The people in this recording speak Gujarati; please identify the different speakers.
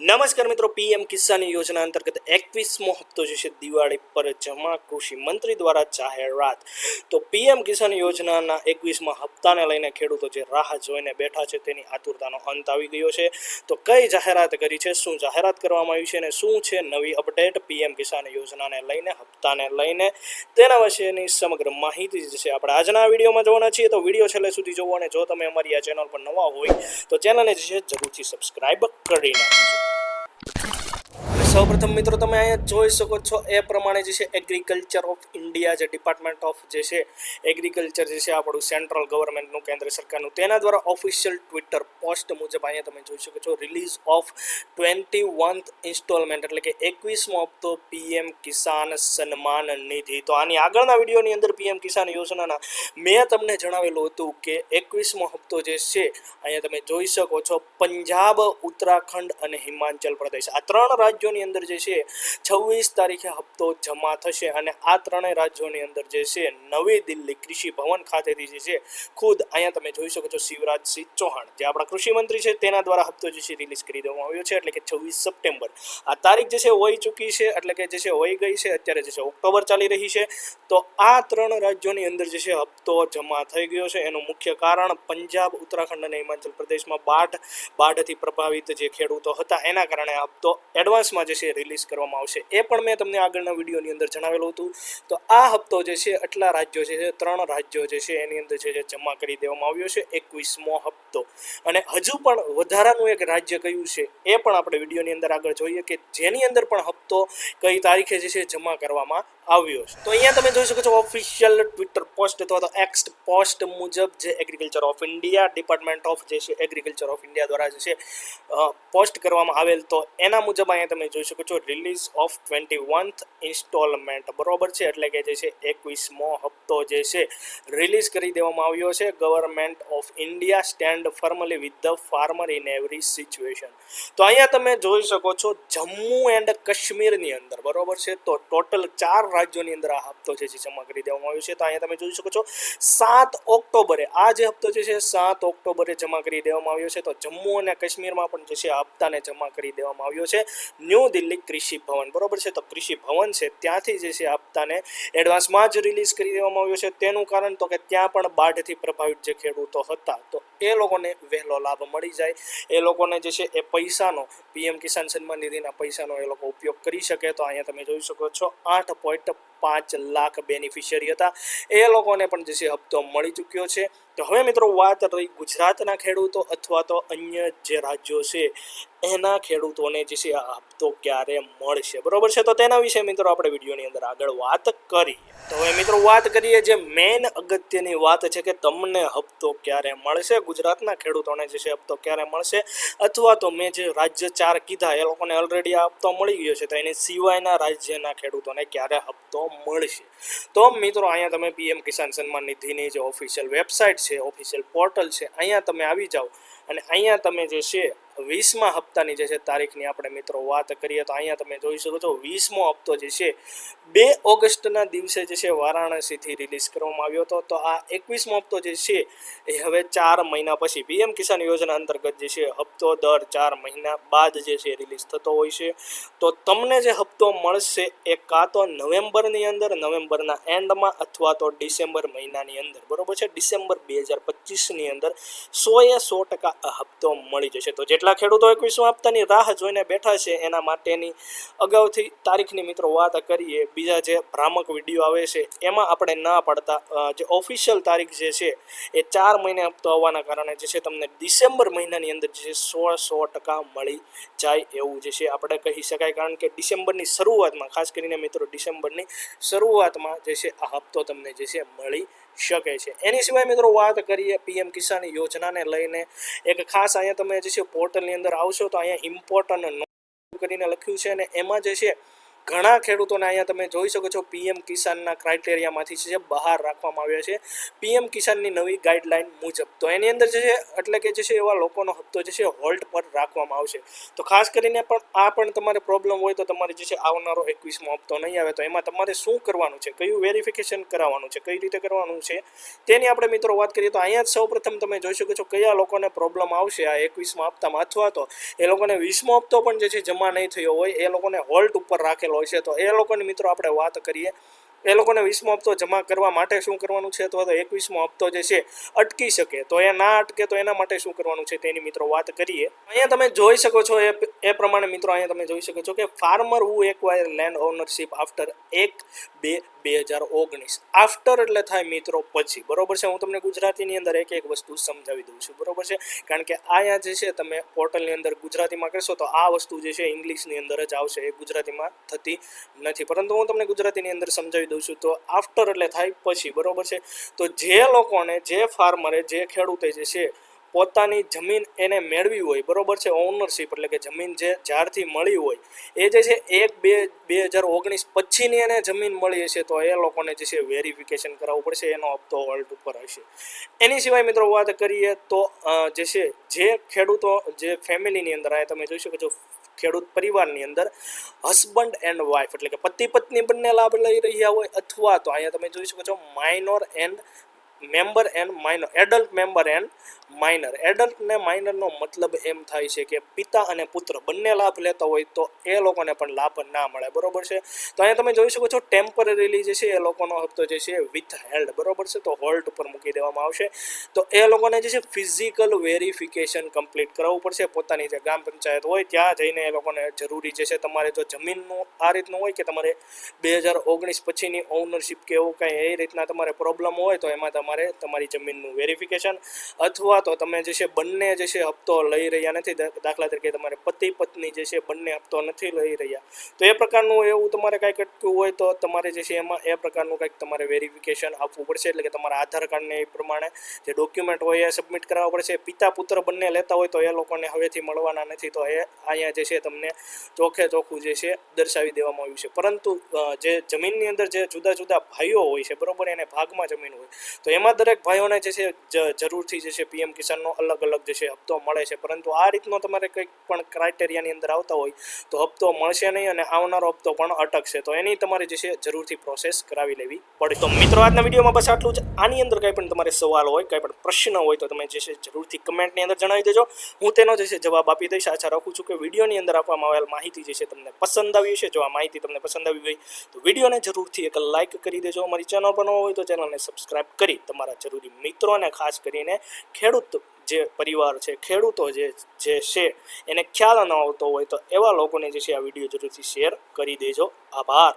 Speaker 1: નમસ્કાર મિત્રો, પીએમ કિસાન યોજના અંતર્ગત એકવીસમો હપ્તો જે છે, દિવાળી પર જમા કૃષિ મંત્રી દ્વારા જાહેરાત. તો પીએમ કિસાન યોજનાના એકવીસમાં હપ્તાને લઈને ખેડૂતો જે રાહ જોઈને બેઠા છે, તેની આતુરતાનો અંત આવી ગયો છે. તો કઈ જાહેરાત કરી છે, શું જાહેરાત કરવામાં આવી છે અને શું છે નવી અપડેટ પીએમ કિસાન યોજનાને લઈને, હપ્તાને લઈને? તેના વિશેની સમગ્ર માહિતી જે છે, આપણે આજના વિડીયોમાં જોવાના છીએ. તો વીડિયો છેલ્લે સુધી જોવો અને જો તમે અમારી આ ચેનલ પર નવા હોય, તો ચેનલને જે છે, જરૂરથી સબસ્ક્રાઈબ કરી નાખજો. સૌપ્રથમ મિત્રો, તમે અહીંયા જોઈ શકો છો, એ પ્રમાણે જે છે એગ્રીકલ્ચર ઓફ ઇન્ડિયા જે ડિપાર્ટમેન્ટ ઓફ જે છે એગ્રીકલ્ચર જે છે આપણું સેન્ટ્રલ ગવર્મેન્ટનું કેન્દ્ર સરકારનું, તેના દ્વારા ઓફિશિયલ ટ્વિટર પોસ્ટ મુજબ અહીંયા તમે જોઈ શકો છો release of twenty oneth installment એટલે કે એકવીસમો હપ્તો પીએમ કિસાન સન્માન નિધિ. તો આની આગળના વિડીયોની અંદર પીએમ કિસાન યોજનાના, મેં તમને જણાવેલું હતું કે એકવીસમો હપ્તો જે છે, અહીંયા તમે જોઈ શકો છો, પંજાબ, ઉત્તરાખંડ અને હિમાચલ પ્રદેશ. આ ત્રણ રાજ્યોની અંદર જે છે, છવ્વીસ તારીખે હપ્તો જમા થશે અને આ ત્રણેય રાજ્યોની અંદર જે છે, નવી દિલ્હી કૃષિ ભવન ખાતેથી જે છે, ખુદ અહીંયા તમે જોઈ શકો છો શિવરાજસિંહ ચૌહાણ. જે આપણા કૃષિ મંત્રી છે, તેના દ્વારા હપ્તો જે છે રિલીઝ કરી દેવામાં આવ્યો છે, એટલે કે છવ્વીસ સપ્ટેમ્બર. આ તારીખ જે છે હોઈ ચૂકી છે, એટલે કે જે છે હોઈ ગઈ છે, અત્યારે જે છે, ઓક્ટોબર ચાલી રહી છે. તો આ ત્રણ રાજ્યોની અંદર જે છે, હપ્તો જમા થઈ ગયો છે. એનું મુખ્ય કારણ પંજાબ, ઉત્તરાખંડ અને હિમાચલ પ્રદેશમાં બાઢ, બાઢથી પ્રભાવિત જે ખેડૂતો હતા, એના કારણે હપ્તો એડવાન્સમાં જે છે રિલીઝ કરવામાં આવશે. એ પણ મેં તમને આગળના વિડીયોની અંદર જણાવેલું હતું. તો આ હપ્તો જે છે, આટલા રાજ્યો જે ત્રણ રાજ્યો જે છે, એની અંદર જે જમા કરી દેવામાં આવ્યો છે, એકવીસમો હપ્તો. અને હજુ પણ વધારાનું એક રાજ્ય કયું છે, એ પણ આપણે વિડીયોની અંદર આગળ જોઈએ કે જેની અંદર પણ હપ્તો કઈ તારીખે જે છે, જમા કરવામાં આવ્યો છે. તો અહીંયા તમે જોઈ શકો છો ઓફિશિયલ ટ્વિટર પોસ્ટ અથવા તો એક્સ પોસ્ટ મુજબ જે agriculture of India department of જે છે એગ્રીકલ્ચર ઓફ ઇન્ડિયા દ્વારા જે છે પોસ્ટ કરવામાં આવેલ. તો એના મુજબ અહીંયા તમે જોઈ શકો છો release of twenty oneth installment બરોબર છે? એટલે કે જે છે એકવીસમો હપ્તો જે છે રિલીઝ કરી દેવામાં આવ્યો છે. Government of India stand firmly with the farmer in every situation તો અહીંયા તમે જોઈ શકો છો જમ્મુ એન્ડ કાશ્મીરની અંદર. બરોબર છે? તો ટોટલ ચાર રાજ્યોની અંદર આ હપ્તો જે છે જમા કરી દેવામાં આવ્યો છે. તો અહીંયા તમે જોઈ શકો છો, સાત ઓક્ટોબરે આ જે હપ્તો જે છે સાત ઓક્ટોબરે જમા કરી દેવામાં આવ્યો છે. તો જમ્મુ અને કાશ્મીરમાં પણ જે છે હપ્તાને જમા કરી દેવામાં આવ્યો છે. ન્યૂ દિલ્હી કૃષિ ભવન, બરોબર છે? તો કૃષિ ભવન છે, ત્યાંથી જે છે હપ્તાને એડવાન્સમાં જ રિલીઝ કરી દેવામાં આવ્યો છે. તેનું કારણ તો કે ત્યાં પણ બાઢથી પ્રભાવિત જે ખેડૂતો હતા, તો એ લોકોને વહેલો લાભ મળી જાય. એ લોકોને જે છે એ પૈસાનો, પીએમ કિસાન સન્માન નિધિના પૈસાનો એ લોકો ઉપયોગ કરી શકે. તો અહીંયા તમે જોઈ શકો છો, આઠ પોઈન્ટ fatto પાંચ લાખ બેનિફિશિયરી હતા. એ લોકોને પણ જે છે હપ્તો મળી ચૂક્યો છે. તો હવે મિત્રો વાત રહી ગુજરાતના ખેડૂતો અથવા તો અન્ય જે રાજ્યો છે, એના ખેડૂતોને જે છે આ હપ્તો ક્યારે મળશે? બરોબર છે? તો તેના વિશે મિત્રો આપણે વિડીયોની અંદર આગળ વાત કરી તો હવે મિત્રો વાત કરીએ જે મેઇન અગત્યની વાત છે કે તમને હપ્તો ક્યારે મળશે? ગુજરાતના ખેડૂતોને જે છે હપ્તો ક્યારે મળશે? અથવા તો મેં જે રાજ્ય ચાર કીધા, એ લોકોને ઓલરેડી આ હપ્તો મળી ગયો છે. તો એની સિવાયના રાજ્યના ખેડૂતોને ક્યારે હપ્તો મળશે. તો મિત્રો, અહીંયા તમે પીએમ કિસાન સન્માન નિધિની જે ઓફિશિયલ વેબસાઇટ છે ઓફિશિયલ પોર્ટલ છે, અહીંયા તમે આવી જાઓ અને અહીંયા તમે જે છે વીસમા હપ્તાની જે છે તારીખની આપણે મિત્રો વાત કરીએ તો અહીંયા તમે જોઈ શકો છો વીસમો હપ્તો જે છે, બે ઓગસ્ટના દિવસે જે છે વારાણસીથી રિલીઝ કરવામાં આવ્યો હતો. તો આ એકવીસમો હપ્તો જે છે એ હવે ચાર મહિના પછી પીએમ કિસાન યોજના અંતર્ગત જે છે હપ્તો દર ચાર મહિના બાદ જે છે રિલીઝ થતો હોય છે. તો તમને જે હપ્તો મળશે એ કાં તો નવેમ્બરની અંદર, નવેમ્બરના એન્ડમાં અથવા તો ડિસેમ્બર મહિનાની અંદર. બરોબર છે? ડિસેમ્બર બે હજાર પચીસની અંદર સોએ સો ટકા હપ્તો મળી જશે. તો જેટલા ખેડૂતો એકવીસો હપ્તાની રાહ જોઈને બેઠા છે. એના માટેની અગાઉથી તારીખની મિત્રો વાત કરીએ. બીજા જે ભ્રામક વીડિયો આવે છે, એમાં આપણે ના પાડતા જે ઓફિશિયલ તારીખ જે છે, એ ચાર મહિને હપ્તો આવવાના કારણે જે છે તમને ડિસેમ્બર મહિનાની અંદર જે છે સો સો ટકા મળી જાય એવું જે છે આપણે કહી શકાય. કારણ કે ડિસેમ્બરની શરૂઆતમાં, ખાસ કરીને મિત્રો ડિસેમ્બરની શરૂઆતમાં જે છે આ હપ્તો તમને જે છે મળી શકે છે. એની સિવાય મિત્રો વાત કરીએ પીએમ કિસાન યોજનાને લઈને. એક ખાસ અહીંયા તમે જે છે પોર્ટલની અંદર આવશો તો અહીંયા ઇમ્પોર્ટન્ટ કરીને લખ્યું છે અને એમાં જે છે ઘણા ખેડૂતોને અહીંયા તમે જોઈ શકો છો, પીએમ કિસાનના ક્રાઇટેરિયામાંથી જે બહાર રાખવામાં આવ્યા છે. પીએમ કિસાનની નવી ગાઈડલાઇન મુજબ. તો એની અંદર જે છે, એટલે કે જે છે એવા લોકોનો હપ્તો જે છે હોલ્ડ પર રાખવામાં આવશે. તો ખાસ કરીને પણ આ પણ તમારે પ્રોબ્લેમ હોય તો તમારે જે છે, આવનારો એકવીસમો હપ્તો નહીં આવે તો એમાં તમારે શું કરવાનું છે? કયું વેરિફિકેશન કરાવવાનું છે? કઈ રીતે કરવાનું છે? તેની આપણે મિત્રો વાત કરીએ તો અહીંયા જ સૌપ્રથમ તમે જોઈ શકો છો કયા લોકોને પ્રોબ્લેમ આવશે આ એકવીસમાં હપ્તામાં. અથવા તો એ લોકોને વીસમો હપ્તો પણ જે છે, જમા નહીં થયો હોય, એ લોકોને હોલ્ટ ઉપર રાખેલો હોય છે તો એ લોકોની મિત્રો આપણે વાત કરીએ. એ લોકોને વીસમો હપ્તો જમા કરવા માટે શું કરવાનું છે? અથવા તો એકવીસમો હપ્તો જે છે, અટકી શકે. તો એ ના અટકે તો એના માટે શું કરવાનું છે? તેની મિત્રો વાત કરીએ. અહીંયા તમે જોઈ શકો છો, એ એ પ્રમાણે મિત્રો અહીંયા તમે જોઈ શકો છો કે farmer who acquire land ownership after એક બે બે હજાર ઓગણીસ. આફ્ટર એટલે થાય મિત્રો પછી. બરોબર છે? હું તમને ગુજરાતીની અંદર એક એક વસ્તુ સમજાવી દઉં છું. બરોબર છે? કારણ કે અહીંયા જે છે, તમે પોર્ટલની અંદર ગુજરાતીમાં કરશો, તો આ વસ્તુ જે છે ઇંગ્લિશની અંદર જ આવશે. એ ગુજરાતીમાં થતી નથી. પરંતુ હું તમને ગુજરાતીની અંદર સમજાવી દઉં છું. તો આફ્ટર એટલે થાય પછી, બરોબર છે? તો જે લોકોને, જે ફાર્મરે જે ખેડૂતે જે છે, પોતાની જમીન એને મેળવી હોય, બરોબર છે? ઓનરશિપ એટલે કે જમીન જે જ્યારથી મળી હોય, એ જે છે, એક બે બે હજાર ઓગણીસ પછીની એને જમીન મળી હશે, તો એ લોકોને જે છે વેરિફિકેશન કરાવવું પડશે, એનો હપ્તો હોલ્ડ ઉપર હશે. એની સિવાય મિત્રો વાત કરીએ તો જે છે, જે ખેડૂતો, જે ફેમિલીની અંદર આવે તમે જોઈ શકો છો ખેડૂત પરિવારની અંદર હસબન્ડ એન્ડ વાઇફ એટલે કે પતિ પત્ની બંને લાભ લઈ રહ્યા હોય અથવા તો અહીંયા તમે જોઈ શકો છો minor and member and minor adult member and minor adult ને માઇનરનો મતલબ એમ થાય છે કે પિતા અને પુત્ર બંને લાભ લેતા હોય તો એ લોકોને પણ લાભ ના મળે. બરોબર છે? તો અહીંયા તમે જોઈ શકો છો ટેમ્પરરીલી જે છે એ લોકોનો હપ્તો જે છે વિથ હેલ્ડ બરોબર છે? તો હોલ્ડ ઉપર મૂકી દેવામાં આવશે. તો એ લોકોને જે છે ફિઝિકલ વેરિફિકેશન કમ્પ્લીટ કરાવવું પડશે. પોતાની જે ગ્રામ પંચાયત હોય ત્યાં જઈને એ લોકોને જરૂરી જે છે તમારે જો જમીનનું આ રીતનું હોય કે તમારે બે હજાર ઓગણીસ પછીની ઓનરશિપ કે એવું કાંઈ એ રીતના તમારે પ્રોબ્લેમ હોય તો એમાં તમારે તમારી જમીનનું વેરિફિકેશન અથવા તો તમે જે છે બંને જે છે હપ્તો લઈ રહ્યા નથી દાખલા તરીકે તમારે પતિ પત્ની જે છે બંને હપ્તો નથી લઈ રહ્યા. તો એ પ્રકારનું એવું તમારે કાંઈક અટક્યું હોય તો તમારે જે છે એમાં, એ પ્રકારનું કંઈક તમારે વેરિફિકેશન આપવું પડશે. એટલે કે તમારા આધાર કાર્ડને એ પ્રમાણે જે ડોક્યુમેન્ટ હોય એ સબમિટ કરાવવા પડશે. પિતા, પુત્ર બંને લેતા હોય તો એ લોકોને હવેથી મળવાના નથી. તો એ અહીંયા જે છે તમને ચોખે ચોખ્ખું જે છે દર્શાવી દેવામાં આવ્યું છે. પરંતુ જે જમીનની અંદર જે જુદા જુદા ભાઈઓ હોય છે, બરોબર? એને ભાગમાં જમીન હોય. તો એમાં દરેક ભાઈઓને જે છે જરૂરથી જે છે, પીએમ કિસાનનો અલગ અલગ જે છે, હપ્તો મળે છે. પરંતુ આ રીતનો તમારે કંઈક પણ ક્રાઇટેરિયાની અંદર આવતા હોય, તો હપ્તો મળશે નહીં અને આવનારો હપ્તો પણ અટકશે. તો એની તમારે જે છે, જરૂરથી પ્રોસેસ કરાવી લેવી પડે. તો મિત્રો, આજના વિડીયોમાં બસ આટલું જ. આની અંદર કંઈ પણ તમારે સવાલ હોય, કંઈ પણ પ્રશ્ન હોય, તો તમે જે છે, જરૂરથી કમેન્ટની અંદર જણાવી દેજો. હું તેનો જે છે, જવાબ આપી દઈશ. આશા રાખું છું કે વિડીયોની અંદર આપવામાં આવેલ માહિતી જે છે, તમને પસંદ આવી છે જો આ માહિતી તમને પસંદ આવી હોય તો વિડીયોને જરૂરથી એક લાઇક કરી દેજો. અમારી ચેનલ પર ન હોય તો ચેનલને સબસ્ક્રાઇબ કરી તમારા જરૂરી મિત્રોને ખાસ કરીને ખેડૂત જે પરિવાર છે, ખેડૂતો જે જે છે, એને ખ્યાલ ન આવતો હોય તો એવા લોકોને જે છે આ વીડિયો જરૂરથી શેર કરી દેજો. આભાર.